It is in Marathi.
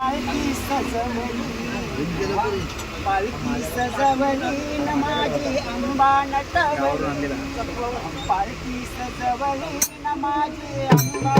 पालखी सजवली पालखी सजवली न माझी अंबा नटवली पालखी सजवली न अंबा